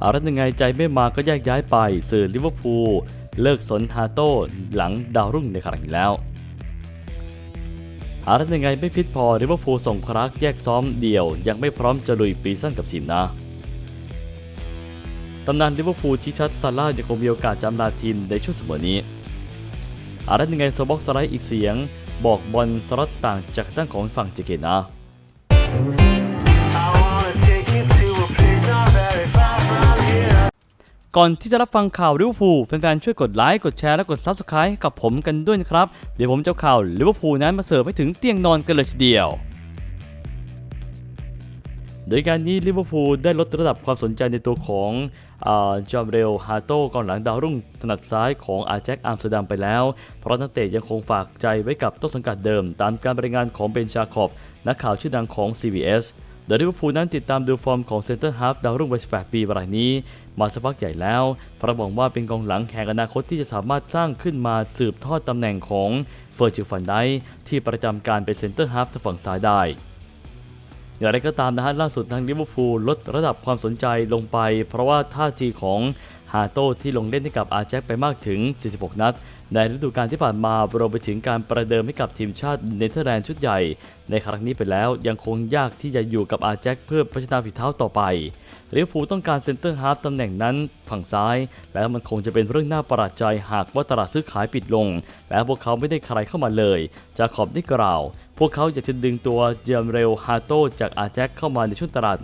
เอาละยังไงใจไม่มาก็แยกย้ายไปสื่อลิเวอร์พูลเลิกสนฮาโต้หลังดาวรุ่งในครั้งที่แล้วอาละยังไงไม่ฟิตพอลิเวอร์พูลส่งครักแยกซ้อมเดี่ยว ยังไม่พร้อมจะลุยปีสั้นกับทีมนะตำนานลิเวอร์พูลชี้ชัดซาร่ายังคงมีโอกาสจำลาทีมในช่วงเสมอนี้อารันยังไงโซบ็อกสไลด์อีกเสียง บอกบอลสล็อตต่างจากด้านของฝั่งเจเกนะ ก่อนที่จะรับฟังข่าวลิเวอร์พูลแฟนๆช่วยกดไลค์กดแชร์และกด Subscribe กับผมกันด้วยนะครับ เดี๋ยวผมจะข่าวลิเวอร์พูลนั้นมาเสิร์ฟให้ถึงเตียงนอนกันเลยทีเดียวโดยการนี้ลิเวอร์พูลได้ลดระดับความสนใจในตัวของจอมเรลฮาโต้กองหลังดาวรุ่งถนัดซ้ายของอาแจ็คอัมสเตอร์ดัมไปแล้ว เพราะนักเตะยังคงฝากใจไว้กับต้นสังกัดเดิม ตามการบรายงานของเบนชาคอฟนักข่าวชื่อดังของ CBS โดยลิเวอร์พูลนั้นติดตามดูฟอร์มของเซนเตอร์ฮาฟดาวรุ่งวัย18 ปีรายนี้ มาสักพักใหญ่แล้วเพราะบอกว่าเป็นกองหลังแห่งอนาคตที่จะสามารถสร้างขึ้นมาสืบทอดตำแหน่งของเฟอร์จิลฟันไดที่ประจำการเป็นเซนเตอร์ฮาฟฝั่งซ้ายได้อย่างไรก็ตามนะฮะล่าสุดทางลิเวอร์พูลลดระดับความสนใจลงไป เพราะว่าท่าทีของ ฮาโต้ที่ลงเล่นให้กับอาแจ็คไปมากถึง 46 นัด ในฤดูกาลที่ผ่านมารวมไปถึงการประเดิมให้กับทีมชาติเนเธอร์แลนด์ชุดใหญ่ ในครั้งนี้ไปแล้วยังคงยากที่จะอยู่กับอาแจ็คเพื่อพัฒนาฝีเท้าต่อไปลิเวอร์พูลต้องการเซนเตอร์ฮาฟตำแหน่งนั้นฝั่งซ้าย และมันคงจะเป็นเรื่องน่าประหลาดใจหากว่าตลาดซื้อขายปิดลง และพวกเขาไม่ได้ใครเข้ามาเลย จาขอบได้กล่าว พวกเขาอยากจะดึงตัวเจมเรลฮาโตจากอาแจ็คเข้ามาในช่วงตลาด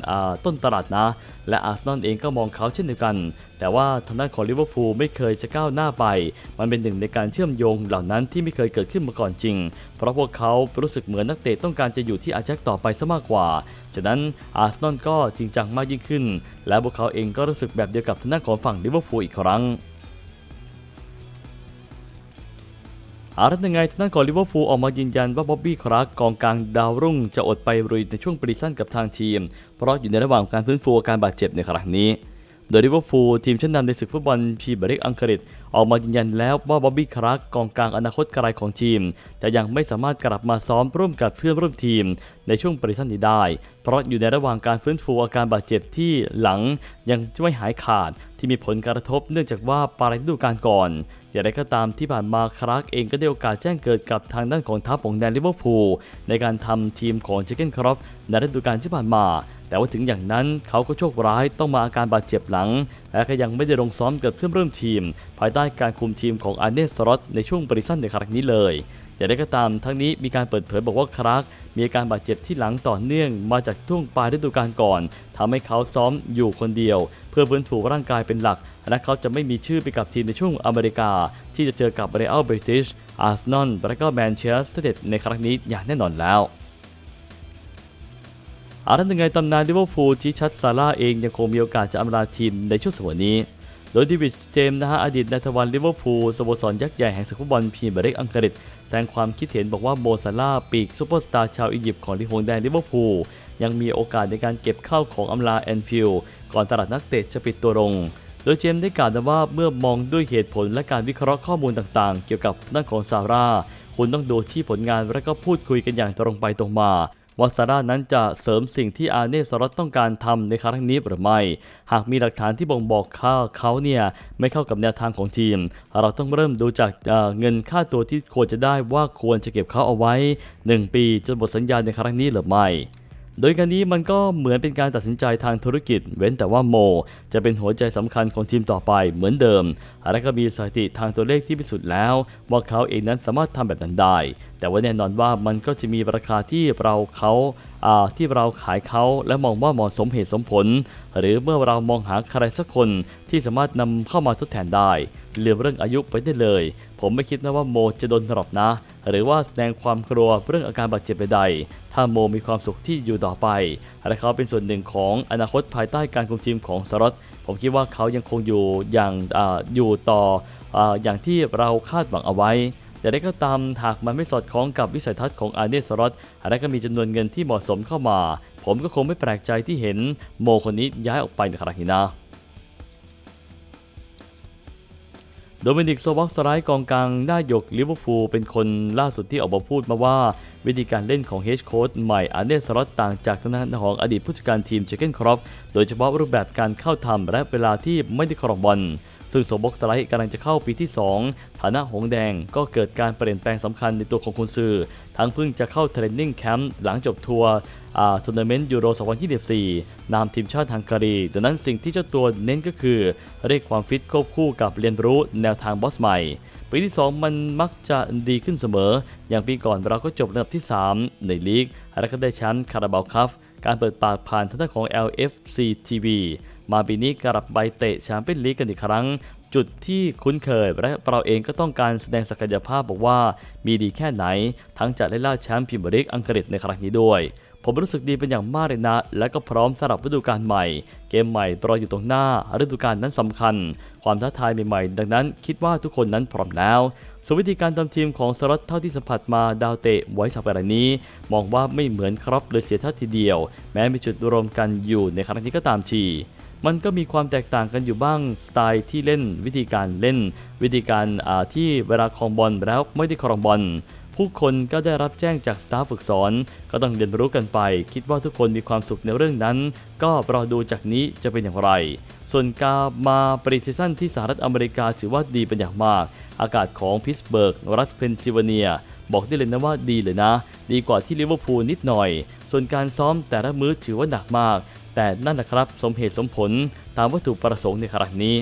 ต้นตลาดนะ และอาร์เซนอลเองก็มองเขาเช่นเดียวกัน แต่ว่าทางด้านของลิเวอร์พูลไม่เคยจะก้าวหน้าไป มันเป็นหนึ่งในการเชื่อมโยงเหล่านั้นที่ไม่เคยเกิดขึ้นมาก่อนจริง เพราะพวกเขารู้สึกเหมือนนักเตะต้องการจะอยู่ที่อาแจ็คต่อไปซะมากกว่าจากนั้นอาร์เซนอลก็จริงจังมากยิ่งขึ้น และพวกเขาเองก็รู้สึกแบบเดียวกับทางด้านของฝั่งลิเวอร์พูลอีกครั้ง อาร์ตยังไงทางด้านของลิเวอร์พูลออกมายืนยันว่าบ๊อบบี้คราร์กกองกลางดาวรุ่ง จะอดไปรุยในช่วงปรีซั่นกับทางทีม เพราะอยู่ในระหว่างการฟื้นฟูอาการบาดเจ็บในครั้งนี้ โดยลิเวอร์พูลทีมชั้นนำในศึกฟุตบอลพรีเมียร์ลีกอังกฤษ ออกมายืนยันแล้วว่าบ๊อบบี้คราร์กกองกลางอนาคตไกลของทีม จะยังไม่สามารถกลับมาซ้อมร่วมกับเพื่อนร่วมทีม ในช่วงปรีสั้นนี้ได้ เพราะอยู่ในระหว่างการฟื้นฟูอาการบาดเจ็บที่หลังยังไม่หายขาดที่มีผลกระทบเนื่องจากว่าปลายฤดูกาลก่อนอย่างไรก็ตามที่ผ่านมาคราร์กเองก็ได้โอกาสแจ้งเกิดกับทางด้านของทัพของแดนลิเวอร์พูลในการทำทีมของเจเกนครอฟในฤดูกาลที่ผ่านมา แต่ว่าถึงอย่างนั้นเขาก็โชคร้ายต้องมาอาการบาดเจ็บหลัง และก็ยังไม่ได้ลงซ้อมกับเพื่อนร่วมทีม ภายใต้การคุมทีมของอาร์เนสรอตในช่วงบริสั้นในครั้งนี้เลยอย่างไรก็ตามทั้งนี้มีการเปิดเผยบอกว่าคราร์กมีอาการบาดเจ็บที่หลังต่อเนื่องมาจากช่วงปลายฤดูกาลก่อนทำให้เขาซ้อมอยู่คนเดียว เพื่อฟื้นฟูร่างกายเป็นหลักและเขาจะไม่มีชื่อไปกับทีมในช่วงอเมริกา ที่จะเจอกับเรอัลเบติชอาร์เซนอลและก็แมนเชสเตอร์เดในครั้งนี้อย่างแน่นอนแล้ว อารันยังไงตำนานลิเวอร์พูลชี้ชัดซาร่าเองยังคงมีโอกาสจะอำลาทีมในช่วงสวนนี้ โดยดิวิดเจมส์นะฮะอดีตนายทวันลิเวอร์พูลสโมสรยักษ์ใหญ่แห่งศึกฟุตบอลพรีเมียร์ลีกอังกฤษแสดงความคิดเห็นบอกว่าโมซาร่าปีกซูเปอร์สตาร์ชาวอียิปต์ของลิฮงแดงลิเวอร์พูลยังมีโอกาสในการเก็บเข้าของอำลาแอนฟิลด์ก่อนตลาดนักเตะจะปิดตัวลง โดยเจมส์ได้กล่าวนะว่าเมื่อมองด้วยเหตุผลและการวิเคราะห์ข้อมูลต่างๆ เกี่ยวกับด้านของซาร่าคุณต้องดูที่ผลงานและก็พูดคุยกันอย่างตรงไปตรงมา ว่าซาร่านั้นจะเสริมสิ่งที่อาเนสรอตต้องการทำในครั้งนี้หรือไม่ หากมีหลักฐานที่บ่งบอกค่าเขาเนี่ยไม่เข้ากับแนวทางของทีม เราต้องเริ่มดูจากเอ่อเงินค่าตัวที่ควรจะได้ว่าควรจะเก็บเขาเอาไว้ 1 ปีจนหมดสัญญาในครั้งนี้หรือไม่ โดยการนี้มันก็เหมือนเป็นการตัดสินใจทางธุรกิจ เว้นแต่ว่าโม จะเป็นหัวใจสำคัญของทีมต่อไปเหมือนเดิม และก็มีสถิติทางตัวเลขที่พิสูจน์แล้ว ว่าเขาเองนั้นสามารถทำแบบนั้นได้ แต่ว่าแน่นอนว่ามันก็จะมีราคาที่เราเขา ที่เราขายเขาและมองว่าเหมาะสมเหตุสมผล หรือเมื่อเรามองหาใครสักคนที่สามารถนำเข้ามาทดแทนได้เรื่องเรื่องอายุไปได้เลย ผมไม่คิดนะว่าโมจะโดนหรอกนะ หรือว่าแสดงความกลัวเรื่องอาการบาดเจ็บใดๆถ้าโมมีความสุขที่อยู่ต่อไป และเขาเป็นส่วนหนึ่งของอนาคตภายใต้การคุมทีมของสรอตผมคิดว่าเขายังคงอยู่อย่างออยู่ต่อออย่างที่เราคาดหวังเอาไว้ แต่ได้ก็ตามหากมันไม่สอดคล้องกับวิสัยทัศน์ของอาร์เนสรอตและก็มีจำนวนเงินที่เหมาะสมเข้ามา ผมก็คงไม่แปลกใจที่เห็นโมคนนี้ย้ายออกไปในครั้งนี้นะโดมินิกโซบ็อกสไลด์กองกลางหน้าหยกลิเวอร์พูลเป็นคนล่าสุดที่ออกมาพูดมาว่า วิธีการเล่นของเฮดโค้ชใหม่อาร์เนสลอตต่างจากทางด้านของอดีตผู้จัดการทีมเจเกนครอฟโดยเฉพาะรูปแบบการเข้าทำและเวลาที่ไม่ได้ครองบอล ซึ่งโซบกสไลด์กำลังจะเข้าปีที่ 2 ฐานะหงแดงก็เกิดการเปลี่ยนแปลงสำคัญในตัวของคุณซือ ทั้งเพิ่งจะเข้าเทรนนิ่งแคมป์หลังจบทัวร์อ่าทัวร์นาเมนต์ยูโร 2024 นามทีมชาติฮังการีดังนั้นสิ่งที่เจ้าตัวเน้นก็คือ เรียกความฟิตควบคู่กับเรียนรู้แนวทางบอสใหม่ปีที่ 2 มันมักจะดีขึ้นเสมอ อย่างปีก่อนเราก็จบอันดับที่ 3 ในลีกและก็ได้แชมป์คาราบาวคัพการเปิดปากผ่านทางด้านของ LFC TV มาปีนี้กลับไปเตะแชมเปี้ยนลีกกันอีกครั้ง จุดที่คุ้นเคยและเราเองก็ต้องการแสดงศักยภาพบอกว่า มีดีแค่ไหน ทั้งจะได้ล่าแชมป์พรีเมียร์ลีกอังกฤษในครั้งนี้ด้วยผมรู้สึกดีเป็นอย่างมากเลยนะ และก็พร้อมสำหรับฤดูกาลใหม่ เกมใหม่รออยู่ตรงหน้าฤดูกาลนั้นสำคัญ ความท้าทายใหม่ๆ ดังนั้น คิดว่าทุกคนนั้นพร้อมแล้วส่วนวิธีการทำทีมของสล็อตเท่าที่สัมผัสมาดาวเตะไว้สัปดาห์นี้ มองว่าไม่เหมือนครับเลยเสียท่าทีเดียว แม้มีจุดรวมกันอยู่ในครั้งนี้ก็ตามที มันก็มีความแตกต่างกันอยู่บ้างสไตล์ที่เล่นวิธีการเล่น วิธีการที่เวลาครองบอลแล้วไม่ได้ครองบอลผู้คนก็ได้รับแจ้งจากสตาฟฝึกสอน ก็ต้องเรียนรู้กันไป คิดว่าทุกคนมีความสุขในเรื่องนั้น ก็รอดูจากนี้จะเป็นอย่างไร ส่วนการมาปรีซีซั่นที่สหรัฐอเมริกาถือว่าดีเป็นอย่างมาก อากาศของพิสเบิร์กรัฐเพนซิลเวเนีย บอกได้เลยนะว่าดีเลยนะ ดีกว่าที่ลิเวอร์พูลนิดหน่อย ส่วนการซ้อมแต่ละมื้อถือว่าหนักมาก แต่นั่นนะครับสมเหตุสมผลตามวัตถุประสงค์ในครั้งนี้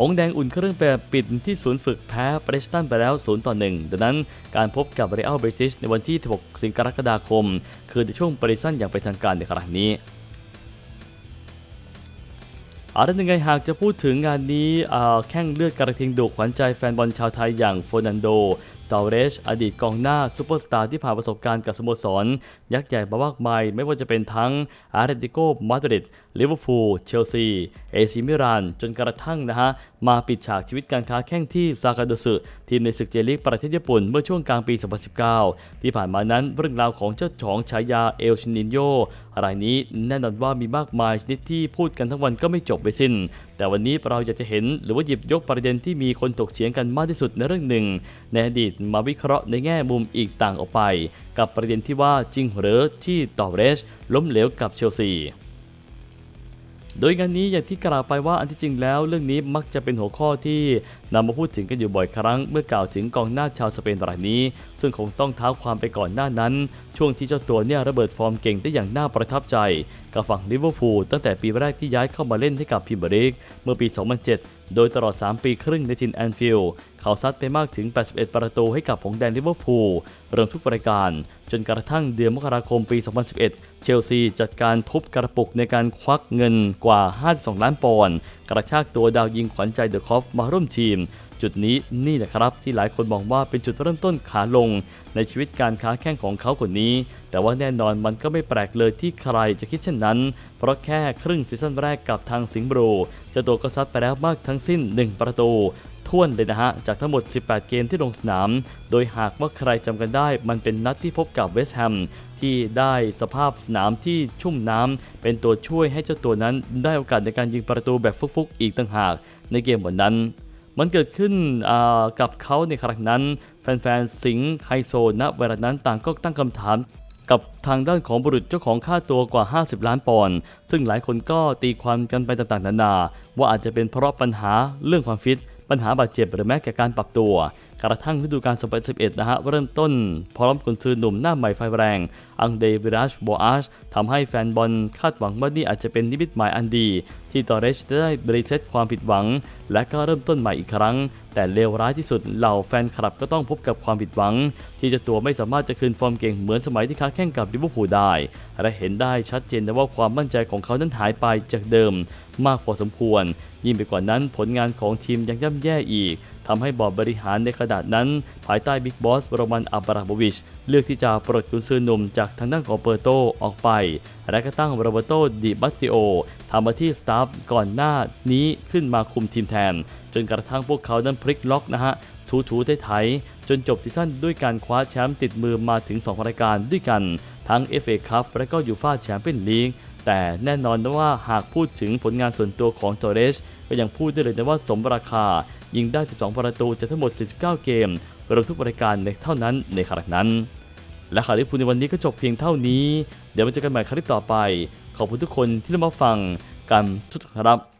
หงแดงอุ่นเครื่องแบบปิดที่ศูนย์ฝึกแพ้เบรสตันไปแล้ว 0 ต่อ 1 ดังนั้นการพบกับเรอัลเบซิชในวันที่ 16 สิงหากรกฎาคม คือในช่วงปริซันอย่างเป็นทางการในครั้งนี้อาละยังไงหากจะพูดถึงงานนี้แข้งเลือดกระทิงดุขวัญใจแฟนบอลชาวไทยอย่างโฟนันโด ตอเรชอดีตกองหน้าซูเปอร์สตาร์ที่ผ่านประสบการณ์กับสโมสร ยักษ์ใหญ่มามากมายไม่ว่าจะเป็นทั้งอาร์เตติโกมาดริดลิเวอร์พูลเชลซี เอซิมิราน จนกระทั่งนะฮะ มาปิดฉากชีวิตการค้าแข้งที่ซากาโดสึทีมในศึกเจลีกประเทศญี่ปุ่นเมื่อช่วงกลางปี 2019 ที่ผ่านมานั้นเรื่องราวของเจ้าของฉายาเอลชินินโยรายนี้แน่นอนว่ามีมากมายชนิดที่พูดกันทั้งวันก็ไม่จบไปสิ้น แต่วันนี้เราอยากจะเห็นหรือว่าหยิบยกประเด็นที่มีคนถกเถียงกันมากที่สุดในเรื่องหนึ่ง ในอดีตมาวิเคราะห์ในแง่มุมอีกต่างออกไป กับประเด็นที่ว่าจริงหรือที่ตอเรสล้มเหลวกับเชลซีโดยงานนี้อย่างที่กล่าวไปว่าอันที่จริงแล้ว เรื่องนี้มักจะเป็นหัวข้อที่นำมาพูดถึงกันอยู่บ่อยครั้ง เมื่อกล่าวถึงกองหน้าชาวสเปนรายนี้ ซึ่งคงต้องเท้าความไปก่อนหน้านั้น ช่วงที่เจ้าตัวเนี่ยระเบิดฟอร์มเก่งได้อย่างน่าประทับใจ กับฝั่งลิเวอร์พูลตั้งแต่ปีแรกที่ย้ายเข้ามาเล่นให้กับพรีเมียร์ลีกเมื่อปี 2007 โดยตลอด 3 ปีครึ่งในทินแอนฟิลด์เขาซัดไปมากถึง 81 ประตูให้กับหงแดงลิเวอร์พูลเริ่มทุกรายการ จนกระทั่งเดือนมกราคมปี 2011 เชลซีจัดการทุบกระปุกในการควักเงินกว่า 52 ล้านปอนด์กระชากตัวดาวยิงขวัญใจเดอะคอฟมาร่วมทีม จุดนี้นี่แหละครับที่หลายคนมองว่าเป็นจุดเริ่มต้นขาลง ในชีวิตการค้าแข่งของเขาคนนี้ แต่ว่าแน่นอนมันก็ไม่แปลกเลยที่ใครจะคิดเช่นนั้น เพราะแค่ครึ่งซีซั่นแรกกับทางสิงห์บรูเจ้าตัวก็ซัดไปแล้วมากทั้งสิ้น 1 ประตูท่วนเลยนะฮะ จากทั้งหมด 18 เกมที่ลงสนาม โดยหากว่าใครจำกันได้ มันเป็นนัดที่พบกับเวสต์แฮมที่ได้สภาพสนามที่ชุ่มน้ำเป็นตัวช่วยให้เจ้าตัวนั้นได้โอกาสในการยิงประตูแบบฟุกๆ อีกต่างหากในเกมวันนั้น มันเกิดขึ้นอ่ากับเขาในครั้งนั้น แฟนๆ สิงห์ไฮโซณเวลานั้นต่างก็ตั้งคำถามกับทางด้านของบุรุษเจ้าของค่าตัวกว่า 50 ล้านปอนด์ซึ่งหลายคนก็ตีความกันไปต่างๆ นานา ว่าอาจจะเป็นเพราะปัญหาเรื่องความฟิต ปัญหาบาดเจ็บหรือแม้แต่การปรับตัว กระทั่งฤดูกาล 2011 นะฮะ เริ่มต้น พร้อมกุนซือหนุ่มหน้าใหม่ไฟแรง อังเดวิราชโบอาชทำให้แฟนบอลคาดหวังว่านี่อาจจะเป็นนิมิตหมายอันดี ที่ตอเรชจะได้บริเซตความผิดหวัง และก็เริ่มต้นใหม่อีกครั้ง แต่เลวร้ายที่สุดเหล่าแฟนคลับก็ต้องพบกับความผิดหวัง ที่จ้าตัวไม่สามารถจะคืนฟอร์มเก่งเหมือนสมัยที่ค้าแข่งกับลิเวอร์พูลได้ และเห็นได้ชัดเจนนะว่าความมั่นใจของเขานั้นหายไปจากเดิม มากพอสมควร ยิ่งไปกว่านั้นผลงานของทีมยังย่ำแย่อีก ทำให้บอร์ดบริหารในขนาดนั้น ภายใต้บิ๊กบอสโรมันอับราโมวิช เลือกที่จะปลดกุนซือหนุ่มจากทางด้านของเปอร์โตออกไป และก็ตั้งโรเบโตดิบัสติโอทำมาที่สตาฟก่อนหน้านี้ขึ้นมาคุมทีมแทน จนกระทั่งพวกเขานั้นพลิกล็อกนะฮะถูถูไถไถจนจบซีซั่นด้วยการคว้าแชมป์ติดมือมาถึง 2 รายการด้วยกัน ทั้ง FA คัพและก็ยูฟาแชมเปี้ยนลีกแต่แน่นอนนะว่าหากพูดถึงผลงานส่วนตัวของโตเรสก็ยังพูดได้เลยนะว่าสมราคา ยิงได้ 12 ประตูจากทั้งหมด 49 เกมรวมทุกรายการในเท่านั้นในครั้งนั้น และข่าวลิพูในวันนี้ก็จบเพียงเท่านี้ เดี๋ยวมาเจอกันใหม่ครั้งต่อไป ขอบคุณทุกคนที่รับมาฟังกันทุกครับ